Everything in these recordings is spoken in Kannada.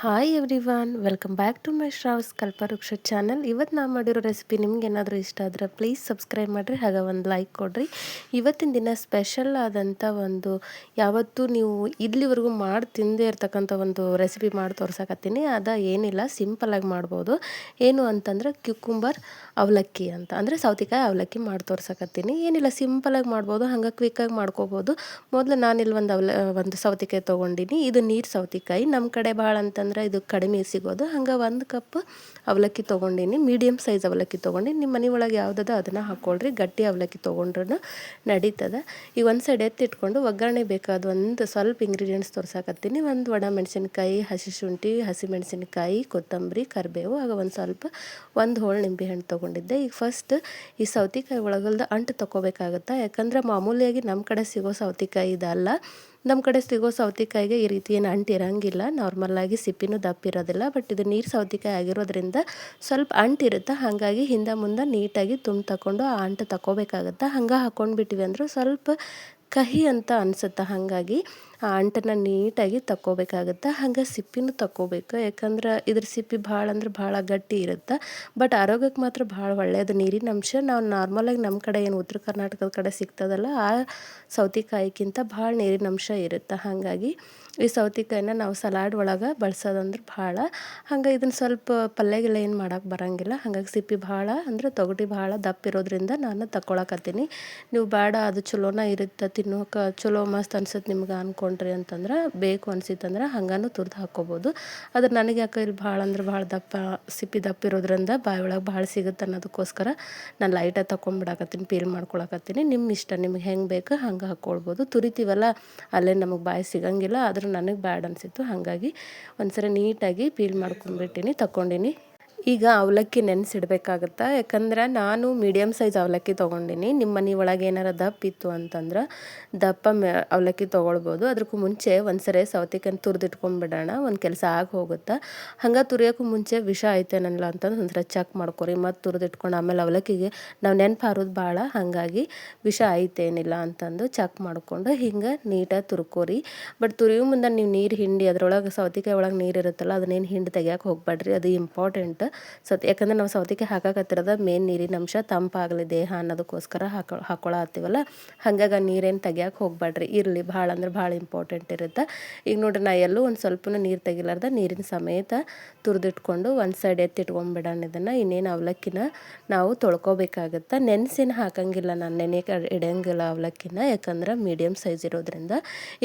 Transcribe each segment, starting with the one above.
Hi everyone welcome back to my Shravs Kalpavriksha channel ಇವತ್ತು ನಾನು ಮಾಡಿರೋ ರೆಸಿಪಿ ನಿಮ್ಗೆ ಏನಾದರೂ ಇಷ್ಟ ಆದರೆ ಪ್ಲೀಸ್ ಸಬ್ಸ್ಕ್ರೈಬ್ ಮಾಡಿರಿ, ಹಾಗೆ ಒಂದು ಲೈಕ್ ಕೊಡಿರಿ. ಇವತ್ತಿನ ದಿನ ಸ್ಪೆಷಲ್ ಆದಂಥ ಒಂದು ಯಾವತ್ತೂ ನೀವು ಇಲ್ಲಿವರೆಗೂ ಮಾಡಿ ತಿಂದೇ ಇರ್ತಕ್ಕಂಥ ಒಂದು ರೆಸಿಪಿ ಮಾಡಿ ತೋರ್ಸಕತ್ತೀನಿ. ಅದ ಏನಿಲ್ಲ ಸಿಂಪಲಾಗಿ ಮಾಡ್ಬೋದು. ಏನು ಅಂತಂದ್ರೆ ಕ್ಯುಕುಂಬರ್ ಅವಲಕ್ಕಿ ಅಂತ. ಅಂದರೆ ಸೌತೆಕಾಯಿ ಅವಲಕ್ಕಿ ಮಾಡಿ ತೋರ್ಸಕತ್ತೀನಿ. ಏನಿಲ್ಲ ಸಿಂಪಲಾಗಿ ಮಾಡ್ಬೋದು, ಹಂಗೆ ಕ್ವಿಕ್ಕಾಗಿ ಮಾಡ್ಕೋಬೋದು. ಮೊದಲು ನಾನಿಲ್ಲಿ ಒಂದು ಅವಲ, ಒಂದು ಸೌತೆಕಾಯಿ ತೊಗೊಂಡಿನಿ. ಇದು ನೀರು ಸೌತೆಕಾಯಿ. ನಮ್ಮ ಕಡೆ ಭಾಳ ಅಂತಂದ್ರೆ ಅಂದ್ರೆ ಇದು ಕಡಿಮೆ ಸಿಗೋದು. ಹಂಗೆ ಒಂದು ಕಪ್ ಅವಲಕ್ಕಿ ತೊಗೊಂಡಿನಿ. ಮೀಡಿಯಮ್ ಸೈಜ್ ಅವಲಕ್ಕಿ ತೊಗೊಂಡು ನಿಮ್ಮ ಮನೆ ಒಳಗೆ ಯಾವುದದ ಅದನ್ನು ಹಾಕ್ಕೊಳ್ರಿ ಗಟ್ಟಿ ಅವಲಕ್ಕಿ ತೊಗೊಂಡ್ರೂ ನಡೀತದೆ. ಈಗ ಒಂದು ಸೈಡ್ ಎತ್ತಿಟ್ಕೊಂಡು ಒಗ್ಗರಣೆ ಬೇಕಾದ ಒಂದು ಸ್ವಲ್ಪ ಇಂಗ್ರೀಡಿಯೆಂಟ್ಸ್ ತೋರ್ಸಾಕತ್ತೀನಿ. ಒಂದು ಒಣ ಮೆಣಸಿನ್ಕಾಯಿ, ಹಸಿ ಶುಂಠಿ, ಹಸಿ ಮೆಣಸಿನ್ಕಾಯಿ, ಕೊತ್ತಂಬರಿ, ಕರಿಬೇವು, ಆಗ ಒಂದು ಸ್ವಲ್ಪ ಒಂದು ಹೋಳು ನಿಂಬೆ ಹಣ್ಣು ತೊಗೊಂಡಿದ್ದೆ. ಈಗ ಫಸ್ಟ್ ಈ ಸೌತೆಕಾಯಿ ಒಳಗಲ್ದ ಅಂಟು ತೊಗೋಬೇಕಾಗತ್ತೆ ಯಾಕಂದ್ರೆ ಮಾಮೂಲಿಯಾಗಿ ನಮ್ಮ ಕಡೆ ಸಿಗೋ ಸೌತೆಕಾಯಿ ಇದಲ್ಲ. ನಮ್ಮ ಕಡೆ ಸಿಗೋ ಸೌತೆಕಾಯಿಗೆ ಈ ರೀತಿ ಏನು ಅಂಟು ಇರೋಂಗಿಲ್ಲ. ನಾರ್ಮಲ್ಲಾಗಿ ಸಿಪ್ಪಿನೂ ದಪ್ಪ ಇರೋದಿಲ್ಲ. ಬಟ್ ಇದು ನೀರು ಸೌತೆಕಾಯಿ ಆಗಿರೋದ್ರಿಂದ ಸ್ವಲ್ಪ ಅಂಟಿರುತ್ತೆ ಹಾಗಾಗಿ ಹಿಂದೆ ಮುಂದೆ ನೀಟಾಗಿ ತುಂಬ ತಗೊಂಡು ಆ ಅಂಟು ತಗೋಬೇಕಾಗತ್ತೆ ಹಂಗೆ ಹಾಕ್ಕೊಂಡ್ಬಿಟ್ಟಿವಿ ಅಂದ್ರೆ ಸ್ವಲ್ಪ ಕಹಿ ಅಂತ ಅನಿಸುತ್ತೆ ಹಾಗಾಗಿ ಆ ಅಂಟನ್ನು ನೀಟಾಗಿ ತಕ್ಕೋಬೇಕಾಗತ್ತೆ. ಹಂಗೆ ಸಿಪ್ಪಿನೂ ತಕ್ಕೋಬೇಕು. ಯಾಕಂದ್ರೆ ಇದ್ರ ಸಿಪ್ಪಿ ಭಾಳ ಅಂದ್ರೆ ಭಾಳ ಗಟ್ಟಿ ಇರುತ್ತೆ. ಬಟ್ ಆರೋಗ್ಯಕ್ಕೆ ಮಾತ್ರ ಭಾಳ ಒಳ್ಳೆಯದು ನೀರಿನ ಅಂಶ ನಾವು ನಾರ್ಮಲಾಗಿ ನಮ್ಮ ಕಡೆ ಏನು ಉತ್ತರ ಕರ್ನಾಟಕದ ಕಡೆ ಸಿಗ್ತದಲ್ಲ, ಆ ಸೌತೆಕಾಯಿಗಿಂತ ಭಾಳ ನೀರಿನ ಅಂಶ ಇರುತ್ತೆ. ಹಾಗಾಗಿ ಈ ಸೌತೆಕಾಯಿನ ನಾವು ಸಲಾಡ್ ಒಳಗೆ ಬಳಸೋದಂದ್ರೆ ಭಾಳ. ಹಂಗೆ ಇದನ್ನು ಸ್ವಲ್ಪ ಪಲ್ಯಗೆಲ್ಲ ಏನು ಮಾಡೋಕೆ ಬರೋಂಗಿಲ್ಲ. ಹಾಗಾಗಿ ಸಿಪ್ಪೆ ಭಾಳ ಅಂದ್ರೆ ತೊಗಟಿ ಭಾಳ ದಪ್ಪ ಇರೋದ್ರಿಂದ ನಾನು ತಗೊಳಕತ್ತೀನಿ ನೀವು ಬೇಡ ಅದು ಚಲೋನ ಇರುತ್ತೆ ತಿನ್ನೋಕೆ ಚಲೋ ಮಸ್ತ್ ಅನ್ಸುತ್ತೆ ನಿಮ್ಗೆ ಅಂದ್ಕೊಂಡ್ರಿ ಅಂತಂದ್ರೆ ಬೇಕು ಅನ್ಸಿತ್ತಂದ್ರೆ ಹಂಗಾನು ತುರ್ದು ಹಾಕ್ಕೋಬೋದು ಆದ್ರೆ ನನಗೆ ಯಾಕೆ ಇಲ್ಲಿ ಭಾಳ ಅಂದ್ರೆ ಭಾಳ ದಪ್ಪ, ಸಿಪ್ಪೆ ದಪ್ಪ ಇರೋದ್ರಿಂದ ಬಾಯಿ ಒಳಗೆ ಭಾಳ ಸಿಗುತ್ತೆ ಅನ್ನೋದಕ್ಕೋಸ್ಕರ ನಾನು ಲೈಟಾಗಿ ತಗೊಂಡ್ಬಿಡಾಕತ್ತೀನಿ ಪೀಲ್ ಮಾಡ್ಕೊಳಕತ್ತೀನಿ. ನಿಮ್ಮ ಇಷ್ಟ, ನಿಮ್ಗೆ ಹೆಂಗೆ ಬೇಕು ಹಂಗೆ ಹಾಕ್ಕೊಳ್ಬೋದು ತುರಿತೀವಲ್ಲ, ಅಲ್ಲೇ ನಮಗೆ ಬಾಯಿ ಸಿಗಂಗಿಲ್ಲ ಅದ್ರ ನನಗೆ ಬ್ಯಾಡ್ ಅನಿಸಿತ್ತು. ಹಾಗಾಗಿ ಒಂದ್ಸರಿ ನೀಟಾಗಿ ಪೀಲ್ ಮಾಡ್ಕೊಂಡ್ಬಿಟ್ಟಿನಿ ತಗೊಂಡಿನಿ ಈಗ ಅವಲಕ್ಕಿ ನೆನೆಸಿಡ್ಬೇಕಾಗತ್ತೆ? ಯಾಕಂದ್ರೆ ನಾನು ಮೀಡಿಯಮ್ ಸೈಜ್ ಅವಲಕ್ಕಿ ತೊಗೊಂಡಿನಿ. ನಿಮ್ಮ ಮನೆ ಒಳಗೆ ಏನಾರ ದಪ್ಪ ಇತ್ತು ಅಂತಂದ್ರೆ ದಪ್ಪ ಅವಲಕ್ಕಿ ತೊಗೊಳ್ಬೋದು. ಅದಕ್ಕೂ ಮುಂಚೆ ಒಂದು ಸರಿ ಸೌತೆಕಾಯಿ ತುರಿದಿಟ್ಕೊಂಡ್ಬಿಡೋಣ ಒಂದು ಕೆಲಸ ಆಗಿ ಹೋಗುತ್ತೆ? ಹಂಗೆ ತುರಿಯೋಕ್ಕೂ ಮುಂಚೆ ವಿಷ ಐತೇನಲ್ಲ ಅಂತಂದು ಚಕ್ ಚೆಕ್ ಮಾಡ್ಕೊರಿ. ಮತ್ತು ತುರಿದಿಟ್ಕೊಂಡು ಆಮೇಲೆ ಅವಲಕ್ಕಿಗೆ ನಾವು ನೆನಪು ಹಾರೋದು ಭಾಳ ಹಾಗಾಗಿ ವಿಷ ಐತೇನಿಲ್ಲ ಅಂತಂದು ಚೆಕ್ ಮಾಡಿಕೊಂಡು ಹಿಂಗೆ ನೀಟಾಗಿ ತುರ್ಕೋರಿ. ಬಟ್ ತುರಿಯೋ ಮುಂದೆ ನೀವು ನೀರು ಹಿಂಡಿ, ಅದರೊಳಗೆ ಸೌತೆಕಾಯಿ ಒಳಗೆ ನೀರು ಇರುತ್ತಲ್ಲ, ಅದನ್ನೇನು ಹಿಂಡಿ ತೆಗಿಯೋಕೆ ಹೋಗ್ಬೇಡ್ರಿ ಅದು ಇಂಪಾರ್ಟೆಂಟ್ ಸೌತೆ ಯಾಕಂದ್ರೆ ನಾವು ಸೌತೆಕಾಯಿ ಹಾಕಕತ್ತಿರೋದ ಮೇನ್ ನೀರಿನ ಅಂಶ ತಂಪಾಗಲಿ, ದೇಹ ಅನ್ನೋದಕ್ಕೋಸ್ಕರ ಹಾಕೊ ಹತ್ತಿವಲ್ಲ? ಹಂಗಾಗಿ ನೀರೇನು ತೆಗಿಯೋಕೆ ಹೋಗ್ಬೇಡ್ರಿ ಇರಲಿ, ಭಾಳ ಅಂದ್ರೆ ಭಾಳ ಇಂಪಾರ್ಟೆಂಟ್ ಇರುತ್ತೆ. ಈಗ ನೋಡ್ರಿ, ನಾ ಎಲ್ಲೂ ಒಂದು ಸ್ವಲ್ಪನೂ ನೀರು ತೆಗಿಲಾರ್ದ ನೀರಿನ ಸಮೇತ ತುರಿದಿಟ್ಕೊಂಡು ಒಂದು ಸೈಡ್ ಎತ್ತಿಟ್ಕೊಂಡ್ಬಿಡೋಣ ಇದನ್ನು. ಇನ್ನೇನು ಅವಲಕ್ಕಿನ ನಾವು ತೊಳ್ಕೊಬೇಕಾಗತ್ತೆ. ನೆನೆಸಿನ ಹಾಕಂಗಿಲ್ಲ ನಾನು ನೆನೆಗೆ ಇಡಂಗಿಲ್ಲ ಅವಲಕ್ಕಿನ. ಯಾಕಂದ್ರೆ ಮೀಡಿಯಮ್ ಸೈಜ್ ಇರೋದ್ರಿಂದ.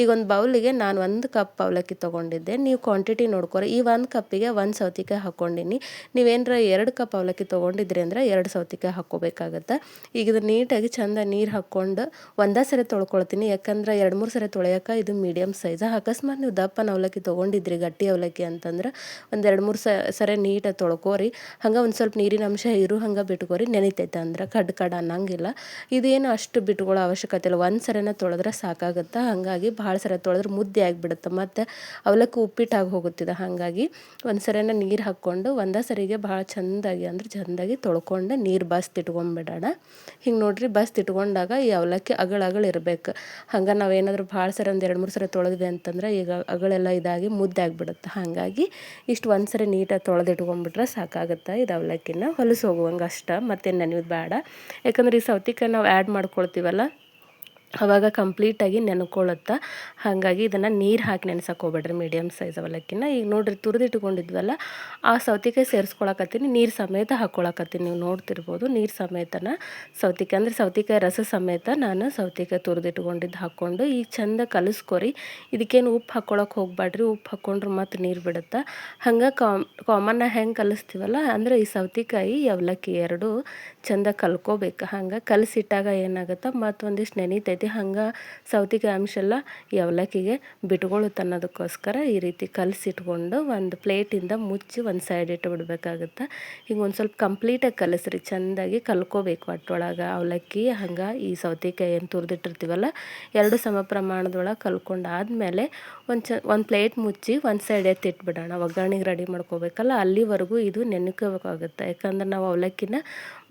ಈಗ ಒಂದು ಬೌಲಿಗೆ ನಾನು ಒಂದು ಕಪ್ ಅವಲಕ್ಕಿ ತೊಗೊಂಡಿದ್ದೆ. ನೀವು ಕ್ವಾಂಟಿಟಿ ನೋಡ್ಕೊರಿ. ಈ ಒಂದು ಕಪ್ಪಿಗೆ ಒಂದು ಸೌತಿಕಾಯಿ ಹಾಕ್ಕೊಂಡಿನಿ ನೀವೇನರ ಎರಡು ಕಪ್ ಅವಲಕ್ಕಿ ತೊಗೊಂಡಿದ್ರಿ ಅಂದ್ರೆ ಎರಡು ಸೌತಿಕಾಯಿ ಹಾಕ್ಕೋಬೇಕಾಗತ್ತೆ. ಈಗ ಇದು ನೀಟಾಗಿ ಚಂದ ನೀರು ಹಾಕ್ಕೊಂಡು ಒಂದೇ ಸರಿ ತೊಳ್ಕೊಳ್ತೀನಿ. ಯಾಕಂದ್ರೆ ಎರಡು ಮೂರು ಸರಿ ತೊಳೆಯೋಕೆ ಇದು ಮೀಡಿಯಮ್ ಸೈಜ ಅಕಸ್ಮಾತ್ ನೀವು ದಪ್ಪನ ಅವಲಕ್ಕಿ ತೊಗೊಂಡಿದ್ರಿ, ಗಟ್ಟಿ ಅವಲಕ್ಕಿ ಅಂತಂದ್ರೆ ಒಂದು ಎರಡು ಮೂರು ಸರಿ ನೀಟಾಗಿ ತೊಳ್ಕೋರಿ. ಹಂಗೆ ಒಂದು ಸ್ವಲ್ಪ ನೀರಿನ ಅಂಶ ಇರು, ಹಂಗೆ ಬಿಟ್ಕೋರಿ, ನೆನಿತೈತೆ ಅಂದ್ರೆ ಕಡ್ ಕಡ್ ಅನ್ನಂಗಿಲ್ಲ. ಇದೇನು ಅಷ್ಟು ಬಿಟ್ಕೊಳ್ಳೋ ಅವಶ್ಯಕತೆ ಇಲ್ಲ. ಒಂದು ಸರಿನ ತೊಳೆದ್ರೆ ಸಾಕಾಗುತ್ತೆ? ಹಾಗಾಗಿ ಭಾಳ ಸರಿ ತೊಳೆದ್ರೆ ಮುದ್ದೆ ಆಗಿಬಿಡುತ್ತೆ. ಮತ್ತು ಅವಲಕ್ಕಿ ಉಪ್ಪಿಟ್ಟಾಗಿ ಹೋಗುತ್ತಿದೆ. ಹಾಗಾಗಿ ಒಂದು ಸರಿನ ನೀರು ಹಾಕ್ಕೊಂಡು ಒಂದೇ ಸರಿ ಭಾಳ ಚೆಂದಾಗಿ ಅಂದ್ರೆ ಚೆಂದಾಗಿ ತೊಳ್ಕೊಂಡು ನೀರು ಬಸ್ ಇಟ್ಕೊಂಡ್ಬಿಡೋಣ ಹಿಂಗೆ ನೋಡ್ರಿ ಬಸ್ತ್ ಇಟ್ಕೊಂಡಾಗ ಈ ಅವಲಕ್ಕಿ ಅಗಳ ಅಗಳ ಇರಬೇಕು. ಹಂಗೆ ನಾವೇನಾದರೂ ಭಾಳ ಸರಿ ಒಂದು ಎರಡು ಮೂರು ಸರಿ ತೊಳೆದ್ವಿ ಅಂತಂದ್ರೆ ಈಗ ಅಗಳೆಲ್ಲ ಇದಾಗಿ ಮುದ್ದೆ ಆಗಿಬಿಡುತ್ತೆ. ಹಾಗಾಗಿ ಇಷ್ಟು ಒಂದು ಸರಿ ನೀಟಾಗಿ ತೊಳೆದಿಟ್ಕೊಂಡ್ಬಿಟ್ರೆ ಸಾಕಾಗುತ್ತೆ ಇದು ಅವಲಕ್ಕಿನ. ಹೊಲಸು ಹೋಗುವಂಗೆ ಅಷ್ಟ, ಮತ್ತೇನು ನೆನೆಯೋದು ಬೇಡ. ಯಾಕಂದ್ರೆ ಈ ಸೌತಿಕಾಯಿ ನಾವು ಆ್ಯಡ್ ಮಾಡ್ಕೊಳ್ತೀವಲ್ಲ ಅವಾಗ ಕಂಪ್ಲೀಟಾಗಿ ನೆನ್ಕೊಳ್ಳುತ್ತೆ? ಹಾಗಾಗಿ ಇದನ್ನು ನೀರು ಹಾಕಿ ನೆನ್ಸಕ್ಕೆ ಹೋಗ್ಬೇಡ್ರಿ ಮೀಡಿಯಮ್ ಸೈಜ್ ಅವಲಕ್ಕಿನ. ಈಗ ನೋಡಿರಿ ತುರಿದಿಟ್ಕೊಂಡಿದ್ವಲ್ಲ ಆ ಸೌತಿಕಾಯಿ ಸೇರಿಸ್ಕೊಳಕತ್ತೀನಿ, ನೀರು ಸಮೇತ ಹಾಕ್ಕೊಳಕತ್ತೀನಿ ನೀವು ನೋಡ್ತಿರ್ಬೋದು, ನೀರು ಸಮೇತನ ಸೌತಿಕಾಯಿ, ಅಂದರೆ ಸೌತಿಕಾಯಿ ರಸ ಸಮೇತ ನಾನು ಸೌತಿಕಾಯಿ ತುರಿದಿಟ್ಕೊಂಡಿದ್ದು ಹಾಕ್ಕೊಂಡು, ಈಗ ಚಂದ ಕಲಿಸ್ಕೊರಿ. ಇದಕ್ಕೇನು ಉಪ್ಪು ಹಾಕ್ಕೊಳಕ್ಕೆ ಹೋಗ್ಬೇಡ್ರಿ, ಉಪ್ಪು ಹಾಕ್ಕೊಂಡ್ರೆ ಮತ್ತು ನೀರು ಬಿಡುತ್ತೆ? ಹಂಗೆ ಕಾಮನ್ನ ಹೆಂಗೆ ಕಲಿಸ್ತೀವಲ್ಲ, ಅಂದರೆ ಈ ಸೌತಿಕಾಯಿ ಅವಲಕ್ಕಿ ಎರಡು ಚಂದ ಕಲ್ಕೋಬೇಕು. ಹಂಗೆ ಕಲಸಿಟ್ಟಾಗ ಏನಾಗುತ್ತೆ? ಮತ್ತೊಂದಿಷ್ಟು ನೆನಿತೈತಿ. ಹಂಗೆ ಸೌತೆಕಾಯಿ ಅಂಶ ಎಲ್ಲ ಅವಲಕ್ಕಿಗೆ ಬಿಟ್ಕೊಳ್ಳುತ್ತೆ ಅನ್ನೋದಕ್ಕೋಸ್ಕರ ಈ ರೀತಿ ಕಲಸಿಟ್ಕೊಂಡು ಒಂದು ಪ್ಲೇಟಿಂದ ಮುಚ್ಚಿ ಒಂದು ಸೈಡ್ ಇಟ್ಟು ಬಿಡಬೇಕಾಗುತ್ತೆ. ಹಿಂಗೆ ಒಂದು ಸ್ವಲ್ಪ ಕಂಪ್ಲೀಟಾಗಿ ಕಲಸ್ರಿ, ಚೆಂದಾಗಿ ಕಲ್ಕೋಬೇಕು ಅಟ್ಟೊಳಗೆ ಅವಲಕ್ಕಿ, ಹಂಗೆ ಈ ಸೌತೆಕಾಯಿ ಏನು ತುರಿದಿಟ್ಟಿರ್ತೀವಲ್ಲ, ಎರಡು ಸಮ ಪ್ರಮಾಣದೊಳಗೆ ಕಲ್ಕೊಂಡು ಆದಮೇಲೆ ಒಂದು ಚ, ಒಂದು ಪ್ಲೇಟ್ ಮುಚ್ಚಿ ಒಂದು ಸೈಡ್ ಎತ್ತಿಟ್ಬಿಡೋಣ ಒಗ್ಗರಣೆಗೆ ರೆಡಿ ಮಾಡ್ಕೋಬೇಕಲ್ಲ, ಅಲ್ಲಿವರೆಗೂ ಇದು ನೆನ್ಕೋಬೇಕಾಗುತ್ತೆ. ಯಾಕಂದ್ರೆ ನಾವು ಅವಲಕ್ಕಿನ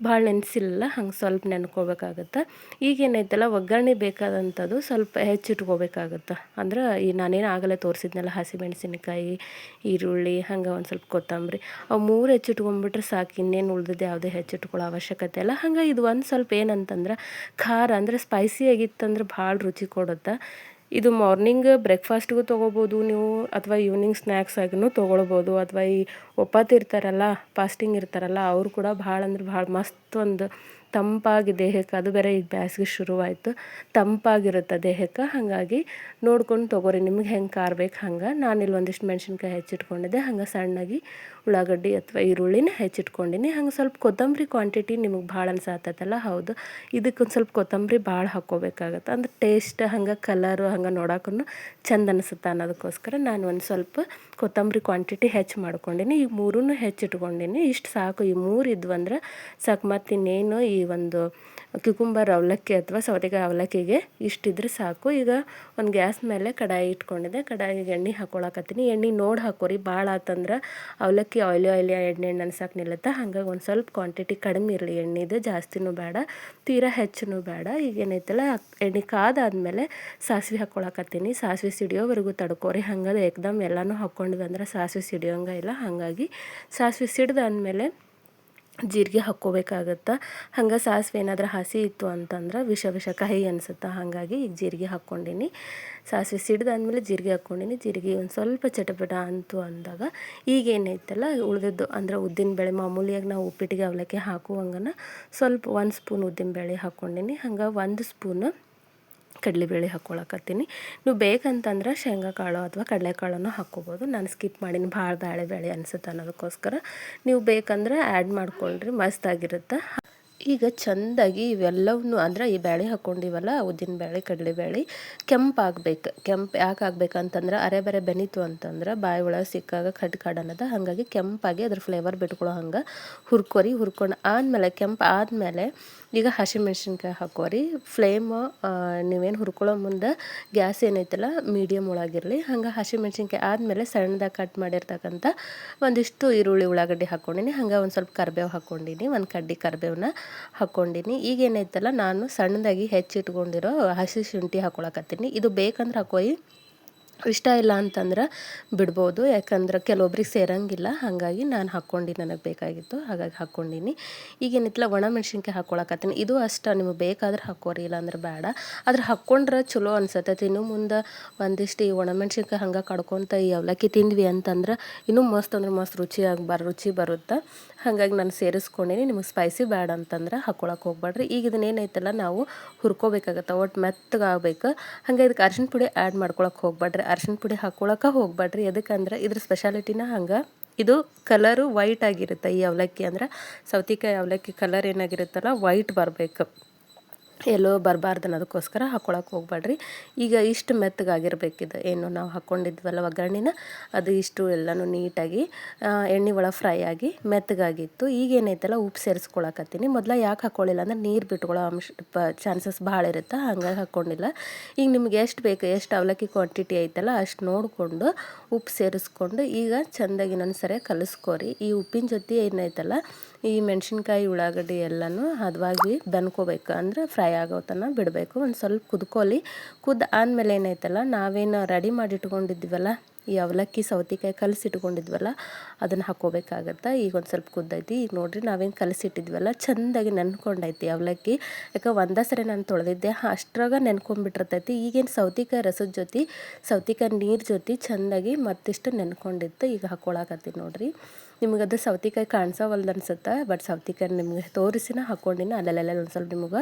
ಭಾಳ ನೆನೆಸಿಲ್ಲ ಹಂಗೆ ಸ್ವಲ್ಪ ನೆನ್ಕೋಬೇಕಾಗತ್ತೆ. ಈಗೇನೈತಲ್ಲ, ಒಗ್ಗರಣೆ ಬೇಕಾದಂಥದ್ದು ಸ್ವಲ್ಪ ಹೆಚ್ಚಿಟ್ಕೋಬೇಕಾಗುತ್ತೆ. ಅಂದ್ರೆ ಈ ನಾನೇನು ಆಗಲೇ ತೋರಿಸಿದ್ನಲ್ಲ ಹಸಿಮೆಣಸಿನಕಾಯಿ, ಈರುಳ್ಳಿ, ಹಂಗೆ ಒಂದು ಸ್ವಲ್ಪ ಕೊತ್ತಂಬರಿ, ಅವು ಮೂರು ಹೆಚ್ಚಿಟ್ಕೊಂಡ್ಬಿಟ್ರೆ ಸಾಕು, ಇನ್ನೇನು ಉಳ್ದಿದ್ದು ಯಾವುದೇ ಹೆಚ್ಚಿಟ್ಕೊಳ್ಳೋ ಅವಶ್ಯಕತೆ ಇಲ್ಲ. ಹಂಗೆ ಇದು ಒಂದು ಸ್ವಲ್ಪ ಏನಂತಂದ್ರೆ, ಖಾರ ಅಂದರೆ ಸ್ಪೈಸಿ ಆಗಿತ್ತಂದ್ರೆ ಭಾಳ ರುಚಿ ಕೊಡುತ್ತೆ. ಇದು ಮಾರ್ನಿಂಗ್ ಬ್ರೇಕ್ಫಾಸ್ಟ್ಗೂ ತೊಗೋಬೋದು ನೀವು, ಅಥವಾ ಈವ್ನಿಂಗ್ ಸ್ನ್ಯಾಕ್ಸ್ ಆಗಿನೂ ತೊಗೊಳ್ಬೋದು. ಅಥವಾ ಈ ಒಪ್ಪತ್ತಿರ್ತಾರಲ್ಲ ಫಾಸ್ಟಿಂಗ್ ಇರ್ತಾರಲ್ಲ, ಅವರು ಕೂಡ ಭಾಳ ಅಂದ್ರೆ ಭಾಳ ಮಸ್ತ್ ಒಂದು ತಂಪಾಗಿ ದೇಹಕ್ಕೆ, ಅದು ಬೇರೆ ಈಗ ಬ್ಯಾಸ್ಗೆ ಶುರುವಾಯಿತು, ತಂಪಾಗಿರುತ್ತೆ ದೇಹಕ್ಕೆ. ಹಾಗಾಗಿ ನೋಡ್ಕೊಂಡು ತೊಗೋರಿ, ನಿಮ್ಗೆ ಹೆಂಗೆ ಕಾರ್ಬೇಕು ಬೇಕು ಹಂಗೆ. ನಾನಿಲ್ಲಿ ಒಂದಿಷ್ಟು ಮೆಣಸಿನ್ಕಾಯಿ ಹೆಚ್ಚಿಟ್ಕೊಂಡಿದ್ದೆ, ಹಂಗೆ ಸಣ್ಣಗೆ ಉಳ್ಳಾಗಡ್ಡಿ ಅಥವಾ ಈರುಳ್ಳಿನ ಹೆಚ್ಚಿಟ್ಕೊಂಡಿನಿ. ಹಂಗೆ ಸ್ವಲ್ಪ ಕೊತ್ತಂಬರಿ ಕ್ವಾಂಟಿಟಿ ನಿಮಗೆ ಭಾಳ ಅನ್ಸಾತೈತಲ್ಲ, ಹೌದು. ಇದಕ್ಕೊಂದು ಸ್ವಲ್ಪ ಕೊತ್ತಂಬರಿ ಭಾಳ ಹಾಕ್ಕೋಬೇಕಾಗತ್ತೆ. ಅಂದ್ರೆ ಟೇಸ್ಟ್ ಹಂಗೆ ಕಲರು ಹಂಗೆ ನೋಡೋಕ್ಕೂ ಚಂದ ಅನಿಸುತ್ತೆ ಅನ್ನೋದಕ್ಕೋಸ್ಕರ ನಾನು ಒಂದು ಸ್ವಲ್ಪ ಕೊತ್ತಂಬರಿ ಕ್ವಾಂಟಿಟಿ ಹೆಚ್ಚು ಮಾಡ್ಕೊಂಡಿನಿ. ಈಗ ಮೂರೂ ಹೆಚ್ಚಿಟ್ಕೊಂಡಿನಿ. ಇಷ್ಟು ಸಾಕು. ಈ ಮೂರು ಇದ್ವು ಅಂದ್ರೆ ಸಾಕು ಮತ್ತು ಇನ್ನೇನು ಈ ಒಂದು ಕ್ಯುಕುಂಬರ್ ಅವಲಕ್ಕಿ ಅಥವಾ ಸೌತೆಕಾಯಿ ಅವಲಕ್ಕಿಗೆ ಇಷ್ಟಿದ್ರೆ ಸಾಕು. ಈಗ ಒಂದು ಗ್ಯಾಸ್ ಮೇಲೆ ಕಡಾಯಿ ಇಟ್ಕೊಂಡಿದ್ದೆ. ಕಡಾಯಿಗೆ ಎಣ್ಣೆ ಹಾಕೊಳಕತ್ತೀನಿ. ಎಣ್ಣೆ ನೋಡಿ ಹಾಕೋರಿ. ಭಾಳ ಆತಂದ್ರೆ ಅವಲಕ್ಕಿ ಆಯ್ಲಿ ಆಯ್ಲಿ ಎಣ್ಣೆ ಎಣ್ಣೆ ಅನ್ಸಕ್ಕೆ ನಿಲ್ಲುತ್ತೆ. ಹಂಗಾಗಿ ಒಂದು ಸ್ವಲ್ಪ ಕ್ವಾಂಟಿಟಿ ಕಡಿಮೆ ಇರಲಿ. ಎಣ್ಣೆದು ಜಾಸ್ತಿನೂ ಬೇಡ, ತೀರಾ ಹೆಚ್ಚು ಬೇಡ. ಈಗ ಏನೈತಲ್ಲ, ಎಣ್ಣೆ ಕಾದಾದ್ಮೇಲೆ ಸಾಸಿವೆ ಹಾಕ್ಕೊಳಕತ್ತೀನಿ ಸಾಸಿವೆ ಸಿಡಿಯೋವರೆಗೂ ತಡ್ಕೋರಿ. ಹಾಗಾದ್ರೆ ಏಕ್ದಮ್ ಎಲ್ಲನೂ ಹಾಕ್ಕೊಂಡ್ವಿ ಅಂದ್ರೆ ಸಾಸಿವೆ ಸಿಡಿಯೋಂಗ ಇಲ್ಲ. ಹಾಗಾಗಿ ಸಾಸಿವೆ ಸಿಡ್ದಾದ್ಮೇಲೆ ಜೀರಿಗೆ ಹಾಕ್ಕೋಬೇಕಾಗತ್ತೆ? ಹಂಗೆ ಸಾಸಿವೆ ಏನಾದರೂ ಹಸಿ ಇತ್ತು ಅಂತಂದ್ರೆ ವಿಷ ವಿಷ ಕಹಿ ಅನಿಸುತ್ತೆ? ಹಾಗಾಗಿ ಈಗ ಜೀರಿಗೆ ಹಾಕ್ಕೊಂಡಿನಿ. ಸಾಸಿವೆ ಸಿಡ್ದಾದ್ಮೇಲೆ ಜೀರಿಗೆ ಹಾಕ್ಕೊಂಡಿನಿ. ಜೀರಿಗೆ ಒಂದು ಸ್ವಲ್ಪ ಚಟಪಟ ಅಂತು ಅಂದಾಗ ಈಗ ಏನೈತಲ್ಲ ಉಳಿದಿದ್ದು ಅಂದ್ರೆ ಉದ್ದಿನಬೇಳೆ ಮಾಮೂಲಿಯಾಗಿ ನಾವು ಉಪ್ಪಿಟ್ಟಿಗೆ ಅವಲಕ್ಕಿ ಹಾಕುವಂಗನ ಸ್ವಲ್ಪ ಒಂದು ಸ್ಪೂನ್ ಉದ್ದಿನಬೇಳೆ ಹಾಕ್ಕೊಂಡಿನಿ. ಹಂಗೆ ಒಂದು ಸ್ಪೂನು ಕಡಲೆಬೇಳೆ ಹಾಕ್ಕೊಳಕತ್ತೀನಿ. ನೀವು ಬೇಕಂತಂದ್ರೆ ಶೇಂಗಾ ಕಾಳು ಅಥವಾ ಕಡಲೆಕಾಳನ್ನು ಹಾಕ್ಕೋಬೋದು. ನಾನು ಸ್ಕಿಪ್ ಮಾಡೀನಿ. ಭಾಳ ಬೇಳೆ ಬೇಳೆ ಅನ್ಸುತ್ತೆ ಅನ್ನೋದಕ್ಕೋಸ್ಕರ. ನೀವು ಬೇಕಂದ್ರೆ ಆ್ಯಡ್ ಮಾಡ್ಕೊಳ್ರಿ. ಮಸ್ತಾಗಿರುತ್ತೆ. ಈಗ ಚೆಂದಾಗಿ ಇವೆಲ್ಲವನ್ನೂ ಅಂದ್ರೆ ಈ ಬ್ಯಾಳೆ ಹಾಕ್ಕೊಂಡಿವಲ್ಲ ಬ್ಯಾಳೆ ಕಡಲೆಬೇಳೆ ಕೆಂಪಾಗ್ಬೇಕು ಕೆಂಪು ಯಾಕೆ ಆಗ್ಬೇಕಂತಂದ್ರೆ ಅರೆ ಬರೆ ಬೆನೀತು ಅಂತಂದ್ರೆ ಬಾಯಿ ಒಳಗೆ ಸಿಕ್ಕಾಗ ಕಡ್ ಅನ್ನೋದು. ಹಾಗಾಗಿ ಕೆಂಪಾಗಿ ಅದ್ರ ಫ್ಲೇವರ್ ಬಿಟ್ಕೊಳ್ಳೋ ಹಂಗೆ ಹುರ್ಕೋರಿ, ಹುರ್ಕೊಂಡು ಆದಮೇಲೆ ಕೆಂಪು ಆದಮೇಲೆ ಈಗ ಹಸಿಮೆಣ್ಸಿನ್ಕಾಯಿ ಹಾಕೋರಿ ಫ್ಲೇಮ್ ನೀವೇನು ಹುರ್ಕೊಳ್ಳೋ ಮುಂದೆ ಗ್ಯಾಸ್ ಏನೈತಲ್ಲ ಮೀಡಿಯಮ್ ಒಳಗಿರಲಿ. ಹಂಗೆ ಹಸಿಮೆಣ್ಸಿನ್ಕಾಯಿ ಆದಮೇಲೆ ಸಣ್ಣದಾಗಿ ಕಟ್ ಮಾಡಿರ್ತಕ್ಕಂಥ ಒಂದಿಷ್ಟು ಈರುಳ್ಳಿ ಉಳ್ಳಾಗಡ್ಡಿ ಹಾಕ್ಕೊಂಡಿನಿ ಹಂಗೆ ಒಂದು ಸ್ವಲ್ಪ ಕರ್ಬೇವು ಹಾಕ್ಕೊಂಡಿನಿ ಒಂದು ಕಡ್ಡಿ ಕರಿಬೇವನ್ನ ಹಾಕ್ಕೊಂಡಿನಿ. ಈಗ ಏನೈತಲ್ಲ ನಾನು ಸಣ್ಣದಾಗಿ ಹೆಚ್ಚಿಟ್ಕೊಂಡಿರೋ ಹಸಿ ಶುಂಠಿ ಹಾಕ್ಕೊಳಕತ್ತೀನಿ ಇದು ಬೇಕಂದ್ರೆ ಹಾಕೋಯಿ ಇಷ್ಟ ಇಲ್ಲ ಅಂತಂದ್ರೆ ಬಿಡ್ಬೋದು, ಯಾಕಂದ್ರೆ ಕೆಲವೊಬ್ರಿಗೆ ಸೇರಂಗಿಲ್ಲ. ಹಾಗಾಗಿ ನಾನು ಹಾಕ್ಕೊಂಡು, ನನಗೆ ಬೇಕಾಗಿತ್ತು, ಹಾಗಾಗಿ ಹಾಕ್ಕೊಂಡಿನಿ. ಈಗೇನಿತ್ತಲ್ಲ ಒಣ ಮೆಣಸಿನ್ಕಾಯಿ ಹಾಕ್ಕೊಳಕತ್ತೀನಿ ಇದು ಅಷ್ಟ, ನಿಮಗೆ ಬೇಕಾದ್ರೆ ಹಾಕೋರಿ ಇಲ್ಲ ಅಂದ್ರೆ ಬೇಡ ಆದ್ರೆ ಹಾಕ್ಕೊಂಡ್ರೆ ಚಲೋ ಅನ್ಸತ್ತೈತಿ ಇನ್ನು ಮುಂದೆ ಒಂದಿಷ್ಟು ಈ ಒಣ ಮೆಣಸಿನ್ಕಾಯಿ ಹಂಗೆ ಕಡ್ಕೊತ ಈ ಅವಲಕ್ಕಿ ತಿಂದ್ವಿ ಅಂತಂದ್ರೆ ಇನ್ನೂ ಮಸ್ತ್ ಅಂದ್ರೆ ಮಸ್ತ್ ರುಚಿ ಆಗಿ ಬರ, ರುಚಿ ಬರುತ್ತೆ. ಹಾಗಾಗಿ ನಾನು ಸೇರಿಸ್ಕೊಂಡಿನಿ. ನಿಮಗೆ ಸ್ಪೈಸಿ ಬೇಡ ಅಂತಂದ್ರೆ ಹಾಕ್ಕೊಳಕ್ಕೆ ಹೋಗ್ಬೇಡ್ರಿ ಈಗ ಇದನ್ನೇನೈತಲ್ಲ ನಾವು ಹುರ್ಕೋಬೇಕಾಗತ್ತೆ ಒಟ್ಟು ಮೆತ್ತಗಾಗಬೇಕು. ಹಾಗೆ ಇದಕ್ಕೆ ಅರ್ಶಿನ ಪುಡಿ ಆ್ಯಡ್ ಮಾಡ್ಕೊಳಕ್ಕೆ ಹೋಗ್ಬೇಡ್ರಿ ಅರ್ಶಿಣ ಪುಡಿ ಹಾಕ್ಕೊಳಕ್ಕೆ ಹೋಗ್ಬೇಡ್ರಿ. ಎದಕ್ಕಂದ್ರೆ ಇದ್ರ ಸ್ಪೆಷಾಲಿಟಿನ ಹಂಗೆ ಇದು ಕಲರು ವೈಟ್ ಆಗಿರುತ್ತೆ ಈ ಅವಲಕ್ಕಿ ಅಂದ್ರೆ. ಸೌತಿಕಾಯಿ ಅವಲಕ್ಕಿ ಕಲರ್ ಏನಾಗಿರುತ್ತಲ್ಲ ವೈಟ್ ಬರಬೇಕು. ಎಲ್ಲೋ ಬರಬಾರ್ದು ಅನ್ನೋದಕ್ಕೋಸ್ಕರ ಹಾಕ್ಕೊಳಕ್ಕೆ ಹೋಗ್ಬೇಡ್ರಿ. ಈಗ ಇಷ್ಟು ಮೆತ್ತಗಾಗಿರ್ಬೇಕಿದೆ. ಏನು ನಾವು ಹಾಕ್ಕೊಂಡಿದ್ವಲ್ಲ ಒಗ್ಗರಣೆನ? ಅದು ಇಷ್ಟು ಎಲ್ಲನೂ ನೀಟಾಗಿ ಎಣ್ಣೆ ಒಳಗೆ ಫ್ರೈ ಆಗಿ ಮೆತ್ತಗಾಗಿತ್ತು. ಈಗ ಏನೈತಲ್ಲ, ಉಪ್ಪು ಸೇರಿಸ್ಕೊಳಕತ್ತೀನಿ. ಮೊದಲ ಯಾಕೆ ಹಾಕ್ಕೊಳ್ಳಿಲ್ಲ ಅಂದ್ರೆ ನೀರು ಬಿಟ್ಕೊಳ್ಳೋ ಅಂಶ, ಪ ಚಾನ್ಸಸ್ ಭಾಳ ಇರುತ್ತೆ. ಹಂಗಾಗಿ ಹಾಕ್ಕೊಂಡಿಲ್ಲ ಈಗ ನಿಮ್ಗೆ ಎಷ್ಟು ಬೇಕು, ಎಷ್ಟು ಅವಲಕ್ಕಿ ಕ್ವಾಂಟಿಟಿ ಐತಲ್ಲ, ಅಷ್ಟು ನೋಡಿಕೊಂಡು ಉಪ್ಪು ಸೇರಿಸ್ಕೊಂಡು ಈಗ ಚೆಂದಾಗಿ ಇನ್ನೊಂದು ಸರಿ ಕಲಿಸ್ಕೊರಿ. ಈ ಉಪ್ಪಿನ ಜೊತೆ ಏನೈತಲ್ಲ, ಈ ಮೆಣಸಿನ್ಕಾಯಿ ಉಳ್ಳಾಗಡ್ಡಿ ಎಲ್ಲನೂ ಹದವಾಗಿ ಬೆನ್ಕೋಬೇಕು. ಅಂದ್ರೆ ಫ್ರೈ ಆಗೋ ತನಕ ಬಿಡಬೇಕು. ಒಂದು ಸ್ವಲ್ಪ ಕುದ್ಕೊಲಿ ಕುದ್ದ ಆದಮೇಲೆ ಏನೈತಲ್ಲ, ನಾವೇನು ರೆಡಿ ಮಾಡಿ ಇಟ್ಕೊಂಡಿದ್ವಲ್ಲ ಈ ಅವಲಕ್ಕಿ, ಸೌತಿಕಾಯಿ ಕಲಸಿಟ್ಕೊಂಡಿದ್ವಲ್ಲ, ಅದನ್ನು ಹಾಕ್ಕೋಬೇಕಾಗತ್ತೆ? ಈಗ ಒಂದು ಸ್ವಲ್ಪ ಕುದ್ದೈತಿ. ಈಗ ನೋಡಿರಿ, ನಾವೇನು ಕಲಸಿಟ್ಟಿದ್ವಲ್ಲ, ಚೆಂದಾಗಿ ನೆನ್ಕೊಂಡೈತಿ ಅವಲಕ್ಕಿ. ಯಾಕೆ ಒಂದೇ ಸರಿ ನಾನು ತೊಳೆದಿದ್ದೆ, ಅಷ್ಟ್ರಾಗ ನೆನ್ಕೊಂಡ್ಬಿಟ್ಟಿರ್ತೈತಿ ಈಗೇನು ಸೌತಿಕಾಯಿ ರಸದ ಜೊತೆ, ಸೌತಿಕಾಯಿ ನೀರು ಜೊತೆ ಚೆಂದಾಗಿ ಮತ್ತಿಷ್ಟು ನೆನ್ಕೊಂಡಿತ್ತು, ಈಗ ಹಾಕ್ಕೊಳಕತ್ತೀನಿ ನೋಡಿರಿ. ನಿಮಗೆ ಅದು ಸೌತಿಕಾಯಿ ಕಾಣಿಸೋವಲ್ದು ಅನ್ಸುತ್ತೆ? ಬಟ್ ಸೌತಿಕಾಯಿ ನಿಮಗೆ ತೋರಿಸಿನ ಹಾಕ್ಕೊಂಡಿನಿ. ಅಲ್ಲೆಲ್ಲ ಒಂದು ಸ್ವಲ್ಪ ನಿಮಗೆ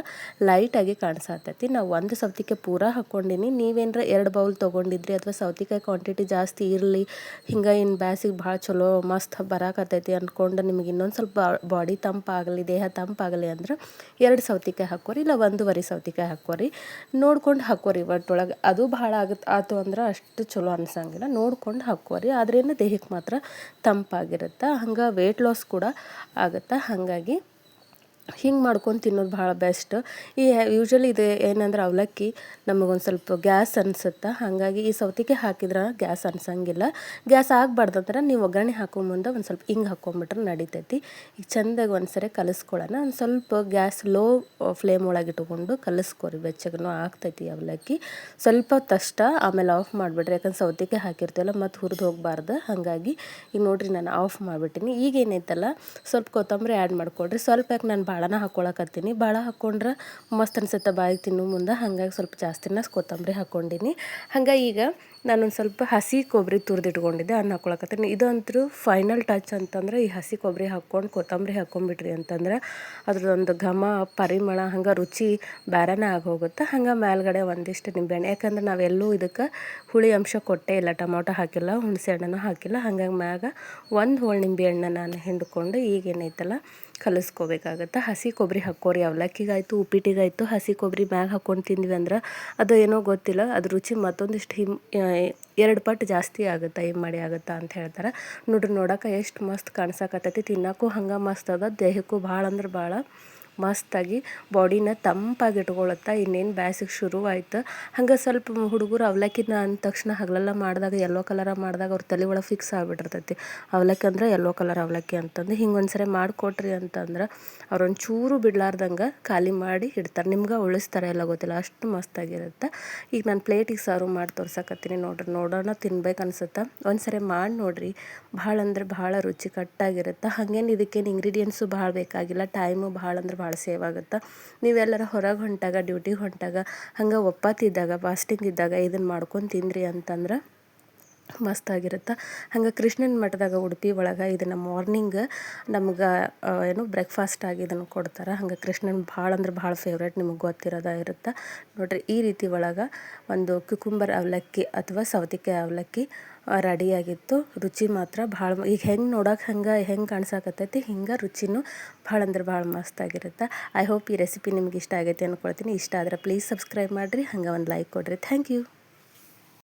ಲೈಟಾಗಿ ಕಾಣಿಸತ್ತೈತಿ ನಾವು ಒಂದು ಸೌತಿಕಾಯಿ ಪೂರ ಹಾಕ್ಕೊಂಡಿನಿ. ನೀವೇನರ ಎರಡು ಬೌಲ್ ತೊಗೊಂಡಿದ್ರಿ ಅಥವಾ ಸೌತಿಕಾಯಿ ಕ್ವಾಂಟಿಟಿ ಜಾಸ್ತಿ ಇರಲಿ, ಹಿಂಗೆ ಇನ್ನು ಬ್ಯಾಸಿಗೆ ಭಾಳ ಚಲೋ, ಮಸ್ತ್ ಬರಾಕತ್ತೈತಿ ಅಂದ್ಕೊಂಡು ನಿಮಗೆ ಇನ್ನೊಂದು ಸ್ವಲ್ಪ ಬಾಡಿ ತಂಪಾಗಲಿ ದೇಹ ತಂಪಾಗಲಿ ಅಂದ್ರೆ ಎರಡು ಸೌತಿಕಾಯಿ ಹಾಕೋರಿ ಇಲ್ಲ ಒಂದೂವರೆ ಸೌತಿಕಾಯಿ ಹಾಕೋರಿ ನೋಡ್ಕೊಂಡು ಹಾಕೋರಿ ಒಟ್ಟೊಳಗೆ ಅದು ಭಾಳ ಆಗುತ್ತೆ ಆತು ಅಂದ್ರೆ ಅಷ್ಟು ಚಲೋ ಅನ್ಸಂಗಿಲ್ಲ. ನೋಡ್ಕೊಂಡು ಹಾಕೋರಿ ಆದ್ರೇನು ದೇಹಕ್ಕೆ ಮಾತ್ರ ತಂಪಾಗಿರುತ್ತೆ ಹಂಗೆ ವೇಟ್ ಲಾಸ್ ಕೂಡ ಆಗುತ್ತೆ? ಹಾಗಾಗಿ ಹಿಂಗೆ ಮಾಡ್ಕೊಂಡು ತಿನ್ನೋದು ಭಾಳ ಬೆಸ್ಟ್. ಈ ಯೂಶ್ವಲಿ ಇದು ಏನಂದ್ರೆ ಅವಲಕ್ಕಿ, ನಮಗೊಂದು ಸ್ವಲ್ಪ ಗ್ಯಾಸ್ ಅನ್ಸುತ್ತೆ. ಹಾಗಾಗಿ ಈ ಸೌತಿಗೆ ಹಾಕಿದ್ರೆ ಗ್ಯಾಸ್ ಅನ್ಸಂಗಿಲ್ಲ. ಗ್ಯಾಸ್ ಆಗಬಾರ್ದಂದ್ರೆ ನೀವು ಒಗ್ಗರಣೆ ಹಾಕೋ ಮುಂದೆ ಒಂದು ಸ್ವಲ್ಪ ಹಿಂಗೆ ಹಾಕೊಂಬಿಟ್ರೆ ನಡಿತೈತಿ. ಈಗ ಚೆಂದಾಗಿ ಒಂದು ಸರಿ ಕಲಿಸ್ಕೊಳ್ಳೋಣ ಒಂದು ಸ್ವಲ್ಪ ಗ್ಯಾಸ್ ಲೋ ಫ್ಲೇಮ್ ಒಳಗೆ ಇಟ್ಕೊಂಡು ಕಲಿಸ್ಕೊರಿ. ಬೆಚ್ಚಗೂ ಆಗ್ತೈತಿ ಅವಲಕ್ಕಿ. ಸ್ವಲ್ಪ ತಷ್ಟ ಆಮೇಲೆ ಆಫ್ ಮಾಡಿಬಿಡ್ರಿ. ಯಾಕಂದ್ರೆ ಸೌತಿಗೆ ಹಾಕಿರ್ತೀವಲ್ಲ ಮತ್ತು ಹುರಿದು ಹೋಗಬಾರ್ದು. ಹಾಗಾಗಿ ಈಗ ನೋಡಿರಿ ನಾನು ಆಫ್ ಮಾಡಿಬಿಟ್ಟಿನಿ. ಈಗ ಏನೈತಲ್ಲ ಸ್ವಲ್ಪ ಕೊತ್ತಂಬರಿ ಆ್ಯಡ್ ಮಾಡಿಕೊಡ್ರಿ ಸ್ವಲ್ಪ ಯಾಕೆ ನಾನು ಭಾಳನ ಹಾಕ್ಕೊಳಕತ್ತೀನಿ ಭಾಳ ಹಾಕ್ಕೊಂಡ್ರೆ ಮಸ್ತ್ ಅನ್ಸುತ್ತೆ ಬಾಯಿಗೆ ತಿನ್ನು ಮುಂದೆ. ಹಾಗಾಗಿ ಸ್ವಲ್ಪ ಜಾಸ್ತಿನ ಕೊತ್ತಂಬರಿ ಹಾಕ್ಕೊಂಡಿನಿ ಹಂಗೆ ಈಗ ನಾನೊಂದು ಸ್ವಲ್ಪ ಹಸಿ ಕೊಬ್ಬರಿ ತುರಿದಿಟ್ಕೊಂಡಿದ್ದೆ ಅದನ್ನ ಹಾಕ್ಕೊಳಕತ್ತೀನಿ ಇದಂತೂ ಫೈನಲ್ ಟಚ್ ಅಂತಂದ್ರೆ ಈ ಹಸಿ ಕೊಬ್ಬರಿ ಹಾಕ್ಕೊಂಡು ಕೊತ್ತಂಬರಿ ಹಾಕ್ಕೊಂಬಿಟ್ರಿ ಅಂತಂದ್ರೆ ಅದ್ರದ್ದೊಂದು ಘಮ, ಪರಿಮಳ, ಹಂಗೆ ರುಚಿ ಬೇರೆನೇ ಆಗೋಗುತ್ತೆ. ಹಂಗೆ ಮೇಲ್ಗಡೆ ಒಂದಿಷ್ಟು ನಿಂಬೆಹಣ್ಣು, ಯಾಕಂದ್ರೆ ನಾವೆಲ್ಲೂ ಇದಕ್ಕೆ ಹುಳಿ ಅಂಶ ಕೊಟ್ಟೇ ಇಲ್ಲ. ಟೊಮೊಟೊ ಹಾಕಿಲ್ಲ, ಹುಣಸೆ ಹಣ್ಣನ್ನು ಹಾಕಿಲ್ಲ. ಹಾಗಾಗಿ ಮ್ಯಾಗ ಒಂದು ಹೋಳು ನಿಂಬೆಹಣ್ಣು ನಾನು ಹಿಂಡ್ಕೊಂಡು ಈಗೇನೈತಲ್ಲ ಕಲಿಸ್ಕೋಬೇಕಾಗತ್ತೆ. ಹಸಿ ಕೊಬ್ಬರಿ ಹಾಕ್ಕೋರಿ. ಅವಲಕ್ಕಿಗಾಯ್ತು, ಉಪ್ಪಿಟ್ಟಿಗಾಯಿತು, ಹಸಿ ಕೊಬ್ಬರಿ ಮ್ಯಾಗ ಹಾಕ್ಕೊಂಡು ತಿಂದ್ವಿ ಅಂದ್ರೆ ಅದು ಏನೋ ಗೊತ್ತಿಲ್ಲ. ಅದು ರುಚಿ ಮತ್ತೊಂದಿಷ್ಟು ಹಿಮ್ ಎರಡು ಪಟ್ಟು ಜಾಸ್ತಿ ಆಗುತ್ತೆ ಮಾಡಿ ಆಗುತ್ತಾ ಅಂತ ಹೇಳ್ತಾರೆ. ನೋಡ್ರಿ ನೋಡೋಕೆ ಎಷ್ಟು ಮಸ್ತ್ ಕಾಣ್ಸಕತ್ತೈತಿ. ತಿನ್ನೋಕ್ಕೂ ಹಂಗೆ ಮಸ್ತ್ ಅದ. ದೇಹಕ್ಕೂ ಭಾಳ ಅಂದ್ರೆ ಭಾಳ ಮಸ್ತಾಗಿ ಬಾಡಿನ ತಂಪಾಗಿ ಇಟ್ಕೊಳತ್ತೆ ಇನ್ನೇನು ಬ್ಯಾಸಿಗೆ ಶುರುವಾಯ್ತು. ಹಂಗೆ ಸ್ವಲ್ಪ ಹುಡುಗರು ಅವಲಕ್ಕಿನ ಅಂದ ತಕ್ಷಣ ಹಗಲೆಲ್ಲ ಮಾಡಿದಾಗ ಯೆಲ್ಲೋ ಕಲರ ಮಾಡಿದಾಗ ಅವ್ರ ತಲೆ ಒಳಗೆ ಫಿಕ್ಸ್ ಆಗಿಬಿಟ್ಟಿರ್ತೈತಿ. ಅವಲಕ್ಕಿ ಅಂದ್ರೆ ಯೆಲ್ಲೋ ಕಲರ್ ಅವಲಕ್ಕಿ ಅಂತಂದು ಹಿಂಗೆ ಒಂದ್ಸರಿ ಮಾಡಿಕೊಟ್ರಿ ಅಂತಂದ್ರೆ ಅವ್ರೊಂದು ಚೂರು ಬಿಡ್ಲಾರ್ದಂಗೆ ಖಾಲಿ ಮಾಡಿ ಇಡ್ತಾರೆ. ನಿಮ್ಗೆ ಉಳಿಸ್ತಾರೆ ಎಲ್ಲ ಗೊತ್ತಿಲ್ಲ. ಅಷ್ಟು ಮಸ್ತಾಗಿರುತ್ತೆ. ಈಗ ನಾನು ಪ್ಲೇಟಿಗೆ ಸರ್ವ್ ಮಾಡಿ ತೋರ್ಸಕತ್ತೀನಿ ನೋಡ್ರಿ. ನೋಡೋಣ, ತಿನ್ಬೇಕು ಅನ್ಸುತ್ತೆ. ಒಂದ್ಸರಿ ಮಾಡಿ ನೋಡ್ರಿ. ಭಾಳ ಅಂದ್ರೆ ಭಾಳ ರುಚಿ ಕಟ್ಟಾಗಿರುತ್ತೆ ಹಾಗೇನು ಇದಕ್ಕೇನು ಇಂಗ್ರೀಡಿಯೆಂಟ್ಸು ಭಾಳ ಬೇಕಾಗಿಲ್ಲ. ಟೈಮು ಭಾಳ ಅಂದ್ರೆ ಭಾಳ ಸೇವ್ ಆಗುತ್ತೆ? ನೀವೆಲ್ಲರ ಹೊರಗೆ ಹೊಂಟಾಗ ಡ್ಯೂಟಿಗೆ ಹೊಂಟಾಗ, ಹಂಗೆ ಒಪ್ಪತ್ತಿದ್ದಾಗ ಫಾಸ್ಟಿಂಗ್ ಇದ್ದಾಗ ಇದನ್ನು ಮಾಡ್ಕೊಂಡು ತಿಂದ್ರಿ ಅಂತಂದ್ರೆ ಮಸ್ತಾಗಿರುತ್ತೆ. ಹಂಗೆ ಕೃಷ್ಣನ ಮಠದಾಗ ಉಡುಪಿ ಒಳಗೆ ಇದನ್ನು ಮಾರ್ನಿಂಗ್ ನಮ್ಗೆ ಏನು ಬ್ರೇಕ್ಫಾಸ್ಟ್ ಆಗಿ ಇದನ್ನು ಕೊಡ್ತಾರೆ. ಹಂಗೆ ಕೃಷ್ಣನ ಭಾಳ ಅಂದ್ರೆ ಭಾಳ ಫೇವ್ರೇಟ್ ನಿಮಗೆ ಗೊತ್ತಿರೋದ ಇರುತ್ತೆ. ನೋಡ್ರಿ, ಈ ರೀತಿ ಒಳಗೆ ಒಂದು ಕ್ಯುಕುಂಬರ್ ಅವಲಕ್ಕಿ ಅಥವಾ ಸೌತಿಕಾಯಿ ಅವಲಕ್ಕಿ ರೆಡಿಯಾಗಿತ್ತು ರುಚಿ ಮಾತ್ರ ಭಾಳ, ಈಗ ಹೆಂಗೆ ನೋಡೋಕೆ ಹಂಗೆ, ಹೆಂಗೆ ಕಾಣಿಸಾಕತ್ತೈತಿ, ಹಿಂಗೆ ರುಚಿನೂ ಭಾಳ ಅಂದ್ರೆ ಭಾಳ ಮಸ್ತಾಗಿರುತ್ತೆ. ಐ ಹೋಪ್ ಈ ರೆಸಿಪಿ ನಿಮ್ಗೆ ಇಷ್ಟ ಆಗೈತೆ ಅಂದ್ಕೊಳ್ತೀನಿ ಇಷ್ಟ ಆದರೆ ಪ್ಲೀಸ್ ಸಬ್ಸ್ಕ್ರೈಬ್ ಮಾಡಿರಿ. ಹಂಗೆ ಒಂದು ಲೈಕ್ ಕೊಡಿರಿ. Thank you